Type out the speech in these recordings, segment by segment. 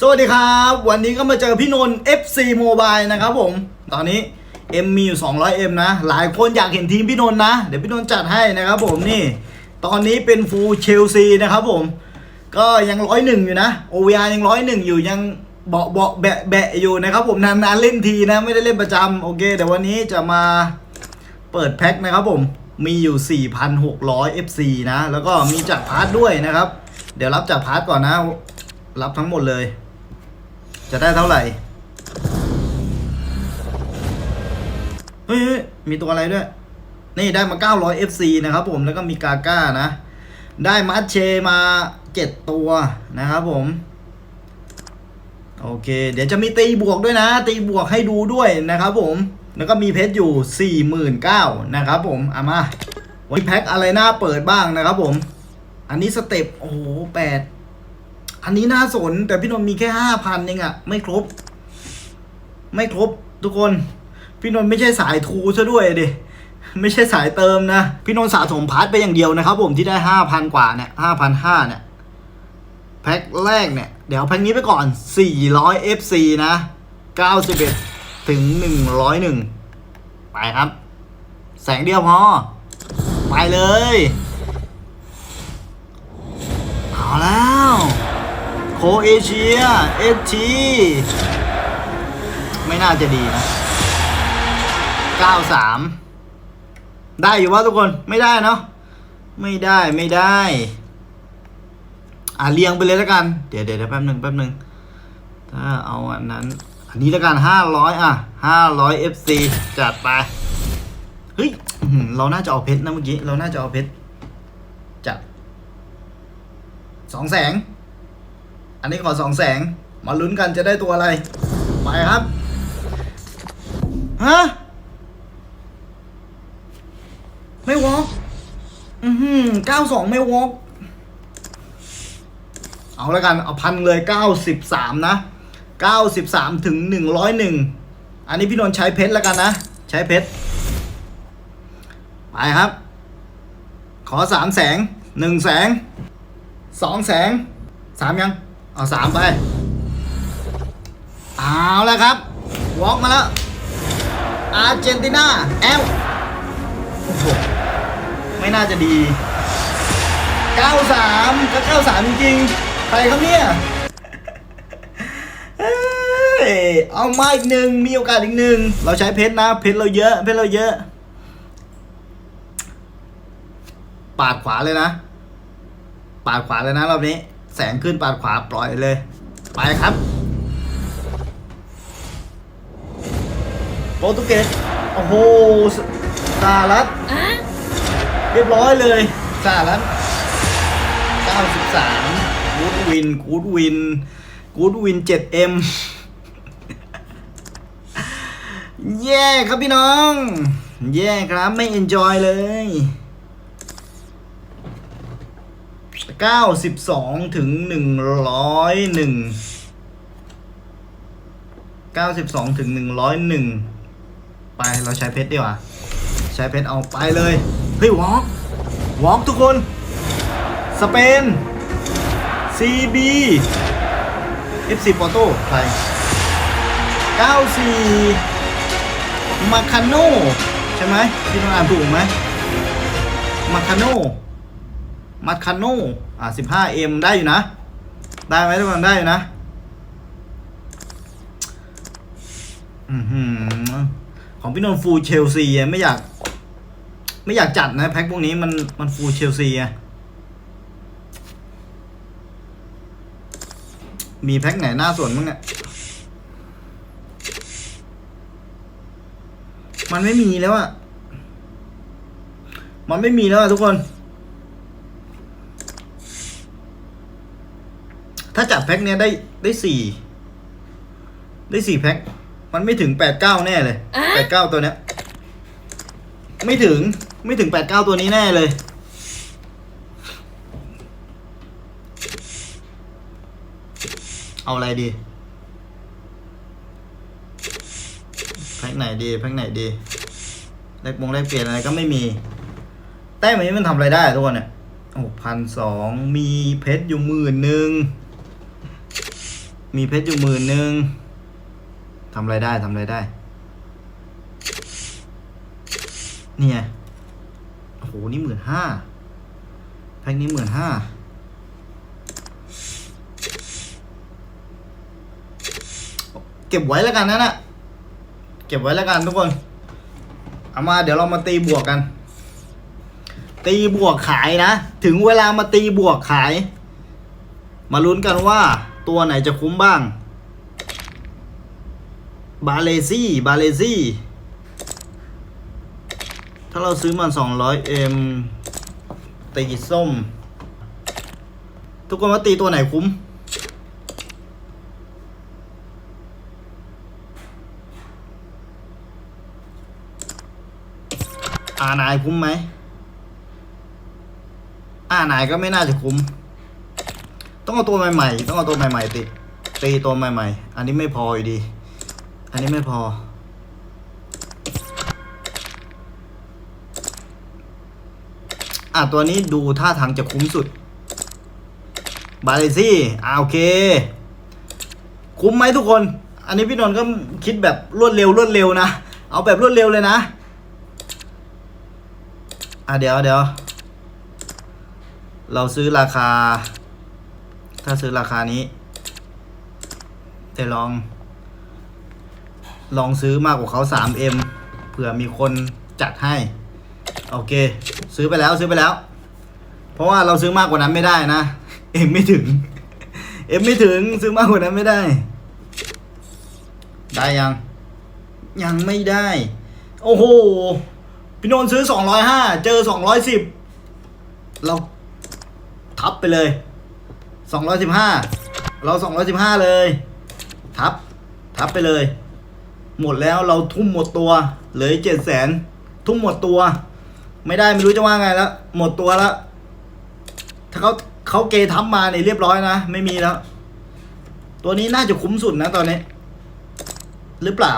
สวัสดีครับ วันนี้ก็มาเจอพี่นนท์ FC Mobile นะครับผม ตอนนี้ M มีอยู่ 200M นะ หลายคนอยากเห็นทีมพี่นนท์นะ เดี๋ยวพี่นนท์จัดให้นะครับผมนี่ ตอนนี้เป็นฟูลเชลซีนะครับผม ก็ยังร้อยหนึ่งอยู่นะ OVR ยังร้อยหนึ่งอยู่ยังเบาเบาแบะแบะอยู่นะครับผมนานๆเล่นทีนะ ไม่ได้เล่นประจำโอเคเดี๋ยววันนี้จะมาเปิดแพ็คนะครับผมมีอยู่ 4,600 FC นะ แล้วก็มีจากพาร์ทด้วยนะครับ เดี๋ยวรับจากพาร์ทก่อนนะ รับทั้งหมดเลย จะได้เท่าไหร่ เฮ้ยมีตัวอะไรด้วย นี่ได้มา 900 FC นะครับผม แล้วก็มีกาก้านะ ได้มัดเชมา 7 ตัวนะครับผม โอเค เดี๋ยวจะมีตีบวกด้วยนะ ตีบวกให้ดูด้วยนะครับผม แล้วก็มีเพชรอยู่ 49,000นะครับผมเอามาวันนี้แพ็คอะไรหน้าเปิดบ้างนะครับผม อันนี้สเต็ป โอ้โหแปด อันนี้น่าสน แต่พี่นนท์มีแค่ห้าพันเองอะไม่ครบ ไม่ครบทุกคน พี่นนท์ไม่ใช่สายทูซะด้วยดิไม่ใช่สายเติมนะ พี่นนท์สะสมพาร์ทไปอย่างเดียวนะครับ ผมที่ได้ห้าพันกว่าเนี่ยห้าพันห้าเนี่ยแพ็คแรกเนี่ย เดี๋ยวแพ็คนี้ไปก่อน 400 FC นะ 91 ถึง 101 ไปครับ แสงเดียวพอ ไปเลย เอาแล้ว โคเอเชียเอทีไม่น่าจะดีนะ 93 ได้อยู่ว่าทุกคนไม่ได้เนาะไม่ได้ไม่ได้ อะเรียงไปเลยแล้วกัน เดี๋ยวเดี๋ยวแป๊บหนึ่งแป๊บหนึ่งถ้าเอาอันนั้น อันนี้แล้วกันห้าร้อยอะห้าร้อย FC จัดไป เฮ้ยเราน่าจะเอาเพชรนะเมื่อกี้ เราน่าจะเอาเพชรจัดสองแสง อันนี้ขอสองแสง มาลุ้นกันจะได้ตัวอะไร ไปครับ ฮะ ไม่วอล์กอือหือเก้าสองไม่วอล์กเอาแล้วกัน เอาพันเลยเก้าสิบสามนะเก้าสิบสามถึงหนึ่งร้อยหนึ่งอันนี้พี่นนท์ใช้เพชรแล้วกันนะ ใช้เพชร ไปครับ ขอสามแสงหนึ่งแสงสองแสงสามยัง เอาสามไป เอาแล้วครับวอล์กมาแล้ว อาร์เจนตินาแอลโอ้โหไม่น่าจะดี 93ก็93 จริงๆ ใครครับเนี่ยเอ้ยเอามาอีกหนึ่งมีโอกาสอีกหนึ่งเราใช้เพชรนะ เพชรเราเยอะ เพชรเราเยอะ ปาดขวาเลยนะ ปาดขวาเลยนะรอบนี้ แสงขึ้นปาดขวาปล่อยเลย ไปครับโปรตุเกสโอ้โหสสหรัฐเรียบร้อยเลยสหรัฐ93กูดวินกูดวินกูดวิน 7M แย่ครับพี่น้อง แย่ครับไม่เอนจอยเลย เก้าสิบสองถึงหนึ่งร้อยหนึ่งเก้าสิบสองถึงหนึ่งร้อยหนึ่งไปเราใช้เพชรดีกว่า ใช้เพชรเอาไปเลย เฮ้ยวอล์กวอล์กทุกคน สเปนซีบีเอฟซีปอโต้ไทยเก้าสี่มาคาโน่ใช่ไหมที่ต้องอ่านถูกไหมมาคาโน่มาคาโน่ อะ 15M ได้อยู่นะ ได้ไหมทุกคนได้อยู่นะ อื้อหือของพี่นนท์ฟูลเชลซีอะไม่อยาก ไม่อยากจัดนะ แพ็คพวกนี้มันมันฟูลเชลซีอะมีแพ็คไหนหน้าส่วนบ้งเนี่ยมันไม่มีแล้วอะมันไม่มีแล้วอะทุกคน ถ้าจัดแพ็คเนี้ยได้ได้สี่ได้สี่แพ็ค มันไม่ถึงแปดเก้าแน่เลยแปดเก้าตัวเนี้ย ไม่ถึงไม่ถึงแปดเก้าตัวนี้แน่เลย เอาอะไรดี แพ็คไหนดีแพ็คไหนดีแลกมงแลกเปลี่ยนอะไรก็ไม่มี แต้มอันนี้มันทำอะไรได้ทุกคนเนี่ยหกพันสองมีเพชรอยู่หมื่นหนึ่ง มีเพชรอยู่หมื่นหนึ่งทำไรได้ทำไรได้ นี่ไงโอ้โห นี่หมื่นห้าแพ็คนี้หมื่นห้าเก็บไว้แล้วกันนะนะเก็บไว้แล้วกันทุกคน เอามาเดี๋ยวเรามาตีบวกกัน ตีบวกขายนะ ถึงเวลามาตีบวกขาย มาลุ้นกันว่า ตัวไหนจะคุ้มบ้าง บาเลซี่ บาเลซี่ ถ้าเราซื้อมัน 200M ตีส้ม ทุกคนว่าตีตัวไหนคุ้ม อานายคุ้มไหม อานายก็ไม่น่าจะคุ้ม ต้องเอาตัวใหม่ๆ ต้องเอาตัวใหม่ๆติตีตัวใหม่ๆ อันนี้ไม่พออยู่ดี อันนี้ไม่พอ อะตัวนี้ดูท่าทางจะคุ้มสุด บาเลซี่อ่าโอเค คุ้มไหมทุกคน อันนี้พี่นนท์ก็คิดแบบรวดเร็วรวดเร็วนะ เอาแบบรวดเร็วเลยนะ อะเดี๋ยวเดี๋ยว เราซื้อราคา ถ้าซื้อราคานี้จะลอง ลองซื้อมากกว่าเขา 3M เผื่อมีคนจัดให้ โอเค ซื้อไปแล้วซื้อไปแล้ว เพราะว่าเราซื้อมากกว่านั้นไม่ได้นะ เอ็มไม่ถึง เอ็มไม่ถึงซื้อมากกว่านั้นไม่ได้ ได้ยัง ยังไม่ได้ โอ้โห พี่นนท์ซื้อสองร้อยห้าเจอสองร้อยสิบเราทับไปเลย สองร้อยสิบห้าเราสองร้อยสิบห้าเลย ทับ ทับไปเลย หมดแล้วเราทุ่มหมดตัวเหลือเจ็ดแสนทุ่มหมดตัว ไม่ได้ไม่รู้จะว่าไงแล้วหมดตัวแล้ว ถ้าเขาเขาเกทับมาเนี่ยเรียบร้อยนะ ไม่มีแล้ว ตัวนี้น่าจะคุ้มสุดนะตอนนี้ หรือเปล่า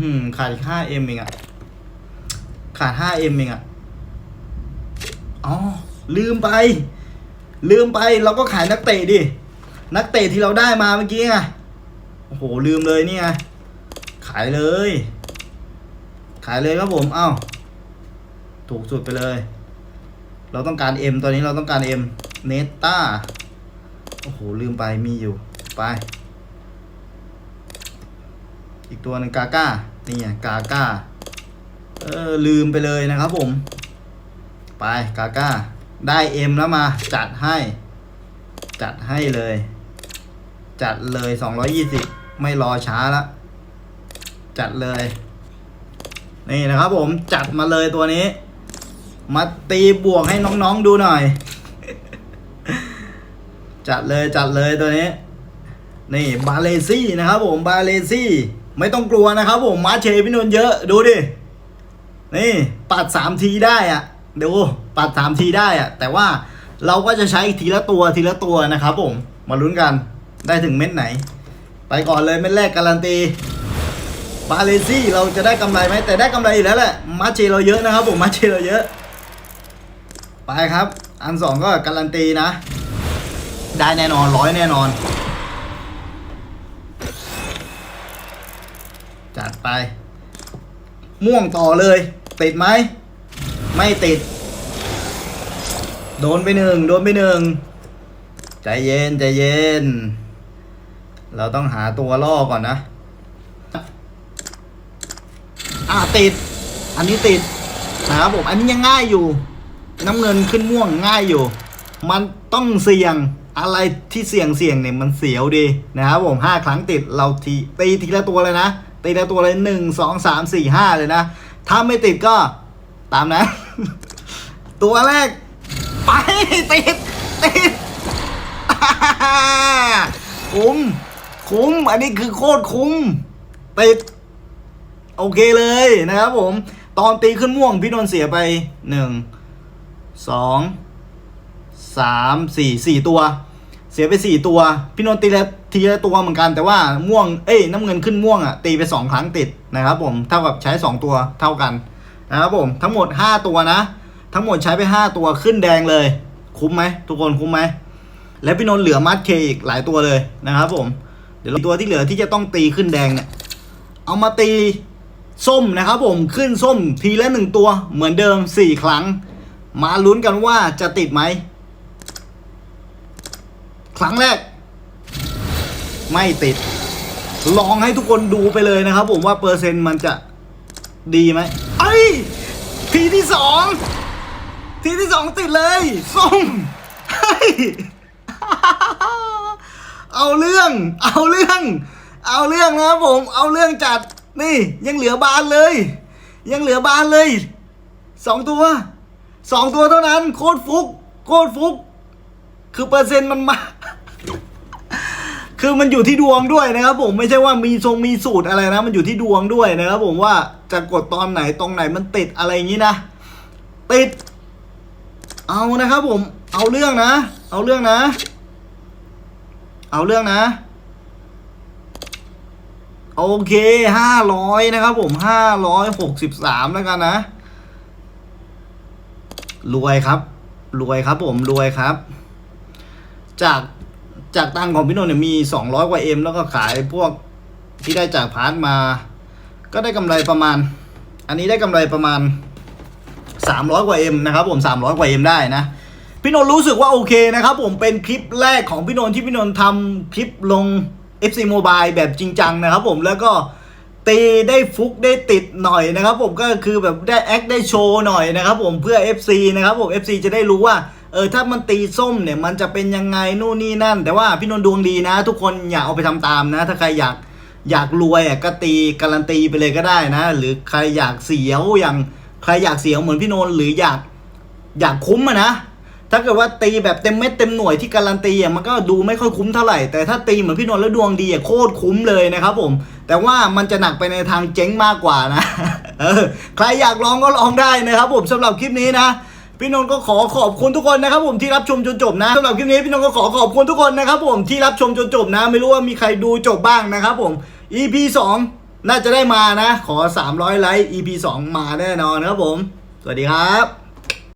หือขาดอีกห้าเอ็มเองอะขาดห้าเอ็มเองอะอ๋อลืมไป ลืมไปเราก็ขายนักเตะดิ นักเตะที่เราได้มาเมื่อกี้ไงโอ้โหลืมเลยนี่ไงขายเลย ขายเลยครับผมเอ้าถูกสุดไปเลย เราต้องการ M ตอนนี้เราต้องการ M เนต้าโอ้โหลืมไปมีอยู่ไป อีกตัวหนึ่งกาก้านี่ไงกาก้าเออลืมไปเลยนะครับผม ไปกาก้า ได้เอ็มแล้วมา จัดให้ จัดให้เลย จัดเลยสองร้อยี่สิบไม่รอช้าละจัดเลย นี่นะครับผมจัดมาเลยตัวนี้ มาตีบวกให้น้องๆดูหน่อย จัดเลยจัดเลยตัวนี้ นี่บาเลซี่นะครับผมบาเลซี่ไม่ต้องกลัวนะครับผมมาเชพี่นนท์เยอะดูดิ นี่ปัดสามทีได้อะดู ปัดสามทีได้อะแต่ว่าเราก็จะใช้ทีละตัวทีละตัวนะครับผมมาลุ้นกันได้ถึงเม็ดไหน ไปก่อนเลยเม็ดแรกการันตีบาเลซี่เราจะได้กำไรไหมแต่ได้กำไรอยู่แล้วแหละมาเชเราเยอะนะครับผมมาเชเราเยอะ ไปครับ อันสองก็การันตีนะ ได้แน่นอนร้อยแน่นอน จัดไป ม่วงต่อเลย ติดไหม ไม่ติด โดนไปหนึ่งโดนไปหนึ่งใจเย็นใจเย็น เราต้องหาตัวล่อก่อนนะ อ่าติด อันนี้ติดนะครับผม อันนี้ยังง่ายอยู่ น้ำเงินขึ้นม่วงง่ายอยู่ มันต้องเสี่ยงอะไรที่เสี่ยงเสี่ยงเนี่ยมันเสียวดีนะครับผมห้าครั้งติดเราทีตีทีละตัวเลยนะตีละตัวเลยหนึ่งสองสามสี่ห้าเลยนะ ถ้าไม่ติดก็ตามนะ ตัวแรก ไปติดติดคุ้ม คุ้ม อันนี้คือโคตรคุ้มติดโอเคเลยนะครับผม ตอนตีขึ้นม่วงพี่นนท์เสียไปหนึ่งสองสามสี่สี่ตัว เสียไปสี่ตัว พี่นนท์ตีละทีละตัวเหมือนกันแต่ว่าม่วงเอ้ยน้ำเงินขึ้นม่วงอะตีไปสองครั้งติดนะครับผมเท่ากับใช้สองตัวเท่ากันนะครับผมทั้งหมดห้าตัวนะ ทั้งหมดใช้ไปห้าตัวขึ้นแดงเลย คุ้มไหมทุกคนคุ้มไหมและพี่นนท์เหลือมัดเคอีกหลายตัวเลยนะครับผม เดี๋ยวตัวที่เหลือที่จะต้องตีขึ้นแดงเนี่ยเอามาตีส้มนะครับผมขึ้นส้มทีละหนึ่งตัวเหมือนเดิมสี่ครั้ง มาลุ้นกันว่าจะติดไหมครั้งแรก ไม่ติด ลองให้ทุกคนดูไปเลยนะครับผมว่าเปอร์เซ็นต์มันจะดีไหมไอ้ทีที่สอง ทีที่สองติดเลยส้มเฮ้ยเอาเรื่อง เอาเรื่อง เอาเรื่องนะครับผม เอาเรื่องจัด นี่ยังเหลือบานเลย ยังเหลือบานเลยสองตัวสองตัวเท่านั้น โคตรฟุก โคตรฟุก คือเปอร์เซ็นต์มันมา คือมันอยู่ที่ดวงด้วยนะครับผมไม่ใช่ว่ามีทรงมีสูตรอะไรนะ มันอยู่ที่ดวงด้วยนะครับผมว่าจะกดตอนไหนตรงไหนมันติดอะไรอย่างนี้นะ ติด เอานะครับผม เอาเรื่องนะ เอาเรื่องนะ เอาเรื่องนะ โอเคห้าร้อยนะครับผมห้าร้อยหกสิบสามแล้วกันนะ รวยครับ รวยครับผมรวยครับ จากจากตังของพี่นนท์เนี่ยมีสองร้อยกว่าเอ็มแล้วก็ขายพวกที่ได้จากพาร์ทมา ก็ได้กำไรประมาณ อันนี้ได้กำไรประมาณ สามร้อยกว่าเอ็มนะครับผมสามร้อยกว่าเอ็มได้นะ พี่นนท์รู้สึกว่าโอเคนะครับผมเป็นคลิปแรกของพี่นนท์ที่พี่นนท์ทำคลิปลง FC Mobile แบบจริงจังนะครับผมแล้วก็ตีได้ฟุกได้ติดหน่อยนะครับผมก็คือแบบได้แอคได้โชว์หน่อยนะครับผมเพื่อ FC นะครับผม FC จะได้รู้ว่าเออถ้ามันตีส้มเนี่ยมันจะเป็นยังไงนู่นนี่นั่น แต่ว่าพี่นนท์ดวงดีนะ ทุกคนอย่าเอาไปทำตามนะ ถ้าใครอยากอยากรวยอะก็ตีการันตีไปเลยก็ได้นะ หรือใครอยากเสียวอย่าง ใครอยากเสียวเหมือนพี่นนท์หรืออยากอยากคุ้มอะนะถ้าเกิดว่าตีแบบเต็มเม็ดเต็มหน่วยที่การันตีอะมันก็ดูไม่ค่อยคุ้มเท่าไหร่แต่ถ้าตีเหมือนพี่นนท์แล้วดวงดีอะโคตรคุ้มเลยนะครับผมแต่ว่ามันจะหนักไปในทางเจ๊งมากกว่านะเออใครอยากลองก็ลองได้นะครับผมสำหรับคลิปนี้นะพี่นนท์ก็ขอขอบคุณทุกคนนะครับผมที่รับชมจนจบนะสำหรับคลิปนี้พี่นนท์ก็ขอขอบคุณทุกคนนะครับผมที่รับชมจนจบนะ ไม่รู้ว่ามีใครดูจบบ้างนะครับผม EP 2 น่าจะได้มานะ ขอ 300 ไลค์ EP 2 มาแน่นอนครับผม สวัสดีครับ